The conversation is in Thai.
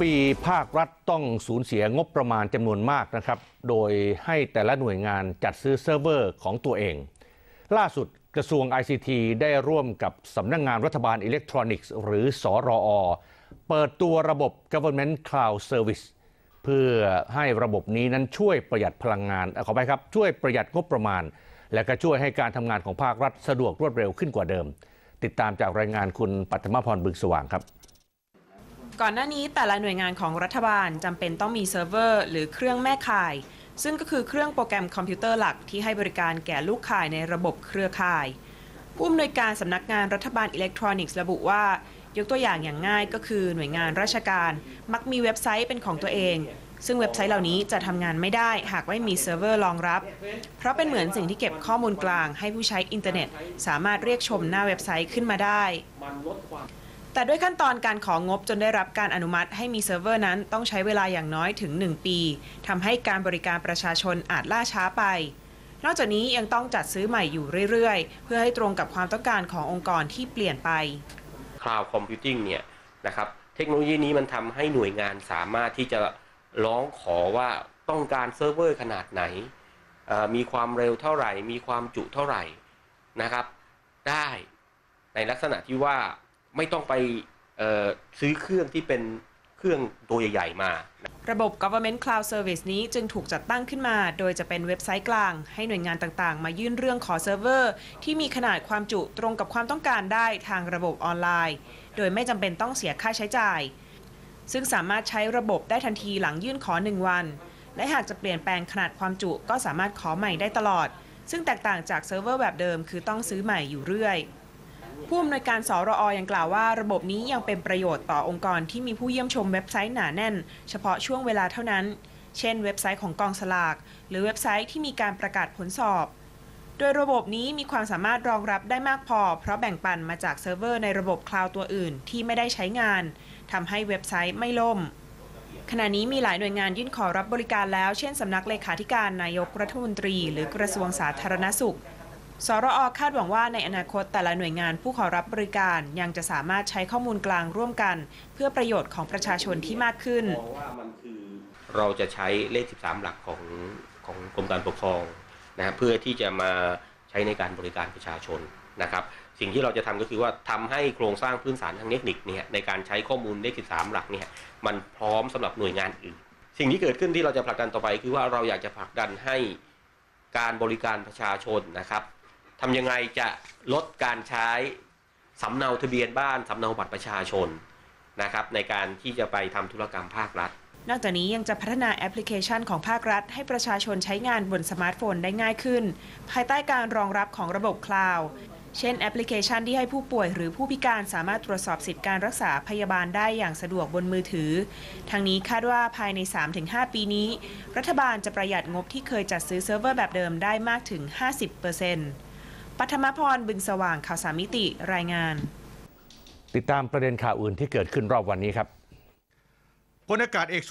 ปีภาครัฐต้องสูญเสียงบประมาณจำนวนมากนะครับ โดยให้แต่ละหน่วยงานจัดซื้อเซิร์ฟเวอร์ของตัวเอง ล่าสุดกระทรวง ICT ได้ร่วมกับสำนักงงานรัฐบาลอิเล็กทรอนิกส์ หรือสอรอ เปิดตัวระบบ Government Cloud Service เพื่อให้ระบบนี้นั้นช่วยประหยัดพลังงานเอ่อขอไปครับ ช่วยประหยัดงบประมาณ และก็ช่วยให้การทำงานของภาครัฐสะดวกรวดเร็วขึ้นกว่าเดิม ติดตามจากรายงานคุณปัทมพรบึงสว่างครับ ก่อนหน้านี้แต่ละหน่วยงานของรัฐบาลจำเป็นต้องมีเซิร์ฟเวอร์หรือเครื่องแม่ข่าย ซึ่งก็คือเครื่องโปรแกรมคอมพิวเตอร์หลักที่ให้บริการแก่ลูกข่ายในระบบเครือข่าย ผู้อำนวยการสำนักงานรัฐบาลอิเล็กทรอนิกส์ระบุว่า ยกตัวอย่างอย่างง่ายก็คือหน่วยงานราชการ มักมีเว็บไซต์เป็นของตัวเอง ซึ่งเว็บไซต์เหล่านี้จะทำงานไม่ได้หากไม่มีเซิร์ฟเวอร์รองรับ เพราะเป็นเหมือนสิ่งที่เก็บข้อมูลกลาง ให้ผู้ใช้อินเทอร์เน็ต สามารถเรียกชมหน้าเว็บไซต์ขึ้นมาได้ แต่ด้วยขั้นตอนการของงบจนได้รับการอนุมัติให้มีเซิร์ฟเวอร์นั้นต้องใช้เวลาอย่างน้อยถึง 1 ปีทำให้การบริการประชาชนอาจล่าช้าไป นอกจากนี้ยังต้องจัดซื้อใหม่อยู่เรื่อยๆ เพื่อให้ตรงกับความต้องการขององค์กรที่เปลี่ยนไป Cloud Computing เนี่ยนะครับเทคโนโลยีนี้มันทำให้หน่วยงานสามารถที่จะร้องขอว่าต้องการเซิร์ฟเวอร์ขนาดไหน มีความเร็วเท่าไหร่ มีความจุเท่าไหร่นะครับ ได้ในลักษณะที่ว่า ไม่ต้องไปซื้อเครื่องที่เป็นเครื่องตัวใหญ่ๆมา ระบบ Government Cloud Service นี้จึงถูกจัดตั้งขึ้นมา โดยจะเป็นเว็บไซต์กลาง ให้หน่วยงานต่างๆ มายื่นเรื่องขอเซิร์ฟเวอร์ ที่มีขนาดความจุตรงกับความต้องการได้ทางระบบออนไลน์ โดยไม่จำเป็นต้องเสียค่าใช้จ่าย ซึ่งสามารถใช้ระบบได้ทันทีหลังยื่นขอ 1 วัน และหากจะเปลี่ยนแปลงขนาดความจุก็สามารถขอใหม่ได้ตลอด ซึ่งแตกต่างจากเซิร์ฟเวอร์แบบเดิม คือต้องซื้อใหม่อยู่เรื่อย ผู้อำนวยการสรอยังกล่าวว่า ระบบนี้ยังเป็นประโยชน์ต่อองค์กรที่มีผู้เยี่ยมชมเว็บไซต์หนาแน่น เฉพาะช่วงเวลาเท่านั้น เช่น เว็บไซต์ของกองสลาก หรือเว็บไซต์ที่มีการประกาศผลสอบ โดยระบบนี้มีความสามารถรองรับได้มากพอ เพราะแบ่งปันมาจากเซิร์ฟเวอร์ในระบบคลาวด์ตัวอื่นที่ไม่ได้ใช้งานทำให้เว็บไซต์ไม่ล่มขณะนี้มีหลายหน่วยงานยื่นขอรับบริการแล้ว เช่นสำนักเลขาธิการนายกรัฐมนตรี หรือกระทรวงสาธารณสุข สรอคาดหวังว่าในอนาคตแต่ละหน่วยงานผู้ขอรับบริการยังจะสามารถใช้ข้อมูลกลางร่วมกัน เพื่อประโยชน์ของประชาชนที่มากขึ้น เราจะใช้เลข 13 หลักของของกรมการปกครองนะฮะเพื่อที่จะมาใช้ในการบริการประชาชนนะครับ สิ่งที่เราจะทำก็คือว่าทำให้โครงสร้างพื้นฐานทางเทคนิคเนี่ยในการใช้ข้อมูลเลข 13 หลักเนี่ยมันพร้อมสำหรับหน่วยงานอื่น สิ่งที่เกิดขึ้นที่เราจะผลักดันต่อไป คือว่าเราอยากจะผลักดันให้การบริการประชาชนนะครับ ทำยังไงจะลดการใช้สำเนาทะเบียนบ้านสำเนาบัตรประชาชนนะครับในการที่จะไปทำธุรกรรมภาครัฐ นอกจากนี้ยังจะพัฒนาแอปพลิเคชันของภาครัฐ ให้ประชาชนใช้งานบนสมาร์ทโฟนได้ง่ายขึ้น ภายใต้การรองรับของระบบคลาวด์เช่นแอปพลิเคชันที่ให้ผู้ป่วยหรือผู้พิการสามารถตรวจสอบสิทธิการรักษาพยาบาลได้อย่างสะดวกบนมือถือทางนี้คาดว่าภายใน 3-5 ปีนี้ รัฐบาลจะประหยัดงบที่เคยจัดซื้อเซิร์ฟเวอร์แบบเดิมได้มากถึง 50% ปัทมพรบึงสว่างข่าวสามิติรายงาน ติดตามประเด็นข่าวอื่นที่เกิดขึ้นรอบวันนี้ครับพลอากาศเอก